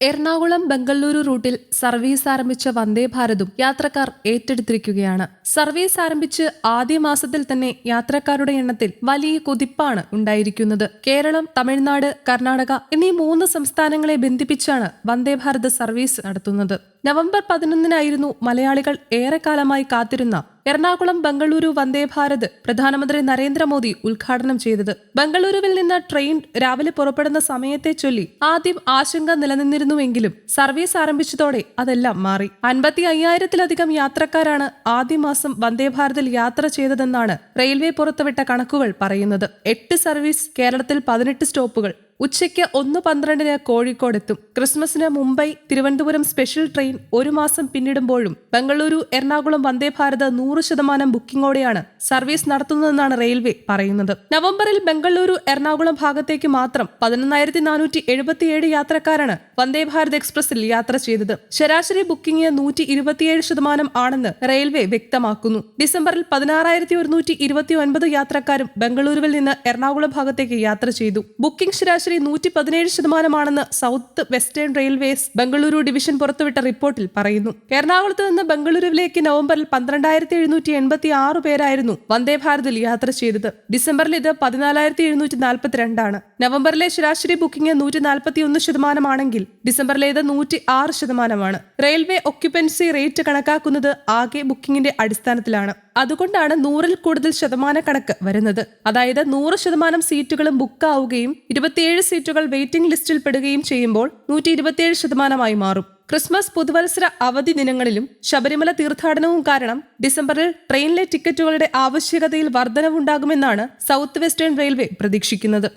എറണാകുളം ബംഗളൂരു റൂട്ടിൽ സർവീസ് ആരംഭിച്ച വന്ദേ ഭാരതും യാത്രക്കാർ ഏറ്റെടുത്തിരിക്കുകയാണ്. സർവീസ് ആരംഭിച്ച് ആദ്യ മാസത്തിൽ തന്നെ യാത്രക്കാരുടെ എണ്ണത്തിൽ വലിയ കുതിപ്പാണ് ഉണ്ടായിരിക്കുന്നത്. കേരളം തമിഴ്നാട് കർണാടക എന്നീ മൂന്ന് സംസ്ഥാനങ്ങളെ ബന്ധിപ്പിച്ചാണ് വന്ദേ ഭാരത് സർവീസ് നടത്തുന്നത്. നവംബർ പതിനൊന്നിനായിരുന്നു മലയാളികൾ ഏറെക്കാലമായി കാത്തിരുന്ന എറണാകുളം ബംഗളൂരു വന്ദേ ഭാരത് പ്രധാനമന്ത്രി നരേന്ദ്രമോദി ഉദ്ഘാടനം ചെയ്തത്. ബംഗളൂരുവിൽ നിന്ന് ട്രെയിൻ രാവിലെ പുറപ്പെടുന്ന സമയത്തെ ചൊല്ലി ആദ്യം ആശങ്ക നിലനിന്നിരുന്നുവെങ്കിലും സർവീസ് ആരംഭിച്ചതോടെ അതെല്ലാം മാറി. അൻപത്തി അയ്യായിരത്തിലധികം യാത്രക്കാരാണ് ആദ്യ മാസം വന്ദേ ഭാരതിൽ യാത്ര ചെയ്തതെന്നാണ് റെയിൽവേ പുറത്തുവിട്ട കണക്കുകൾ പറയുന്നത്. എട്ട് സർവീസ് കേരളത്തിൽ പതിനെട്ട് സ്റ്റോപ്പുകൾ ഉച്ചയ്ക്ക് ഒന്ന് പന്ത്രണ്ടിന് കോഴിക്കോടെത്തും. ക്രിസ്മസിന് മുംബൈ തിരുവനന്തപുരം സ്പെഷ്യൽ ട്രെയിൻ ഒരു മാസം പിന്നിടുമ്പോഴും ബംഗളൂരു എറണാകുളം വന്ദേ ഭാരത് നൂറ് ശതമാനം ബുക്കിംഗോടെയാണ് സർവീസ് നടത്തുന്നതെന്നാണ് റെയിൽവേ പറയുന്നത്. നവംബറിൽ ബംഗളൂരു എറണാകുളം ഭാഗത്തേക്ക് മാത്രം പതിനൊന്നായിരത്തി നാനൂറ്റി എഴുപത്തിയേഴ് യാത്രക്കാരാണ് വന്ദേ ഭാരത് എക്സ്പ്രസിൽ യാത്ര ചെയ്തത്. ശരാശരി ബുക്കിംഗ് നൂറ്റി ഇരുപത്തിയേഴ് ശതമാനം ആണെന്ന് റെയിൽവേ വ്യക്തമാക്കുന്നു. ഡിസംബറിൽ പതിനാറായിരത്തി ഒരുന്നൂറ്റി ഇരുപത്തി ഒൻപത് യാത്രക്കാരും ബംഗളൂരുവിൽ നിന്ന് എറണാകുളം ഭാഗത്തേക്ക് യാത്ര ചെയ്തു. ബുക്കിംഗ് ശരാശരി നൂറ്റി പതിനേഴ് ശതമാനമാണെന്ന് south western railways Bengaluru division പുറത്തുവിട്ട റിപ്പോർട്ടിൽ പറയുന്നു. എറണാകുളത്ത് നിന്ന് ബംഗളൂരുവിലേക്ക് നവംബറിൽ പന്ത്രണ്ടായിരത്തി എഴുന്നൂറ്റി എൺപത്തി ആറ് പേരായിരുന്നു വന്ദേ ഭാരതിൽ യാത്ര ചെയ്തത്. ഡിസംബറിൽ ഇത് പതിനാലായിരത്തി എഴുന്നൂറ്റി നാൽപ്പത്തിരണ്ടാണ് നവംബറിലെ ശരാശരി ബുക്കിംഗ് നൂറ്റി നാൽപ്പത്തി ഒന്ന് ശതമാനമാണെങ്കിൽ ഡിസംബറിലേത് നൂറ്റി ആറ് ശതമാനമാണ്. റെയിൽവേ ഒക്യുപ്പൻസി റേറ്റ് കണക്കാക്കുന്നത് ആകെ ബുക്കിംഗിന്റെ അടിസ്ഥാനത്തിലാണ്. അതുകൊണ്ടാണ് നൂറിൽ കൂടുതൽ ശതമാന കണക്ക് വരുന്നത്. അതായത് നൂറ് ശതമാനം സീറ്റുകളും ബുക്കാവുകയും ഇരുപത്തിയേഴ് സീറ്റുകൾ വെയിറ്റിംഗ് ലിസ്റ്റിൽ പെടുകയും ചെയ്യുമ്പോൾ നൂറ്റി ഇരുപത്തിയേഴ് ശതമാനമായി മാറും. ക്രിസ്മസ് പുതുവത്സര അവധി ദിനങ്ങളിലും ശബരിമല തീർത്ഥാടനവും കാരണം ഡിസംബറിൽ ട്രെയിനിലെ ടിക്കറ്റുകളുടെ ആവശ്യകതയിൽ വർധനവുണ്ടാകുമെന്നാണ് സൗത്ത് വെസ്റ്റേൺ റെയിൽവേ പ്രതീക്ഷിക്കുന്നത്.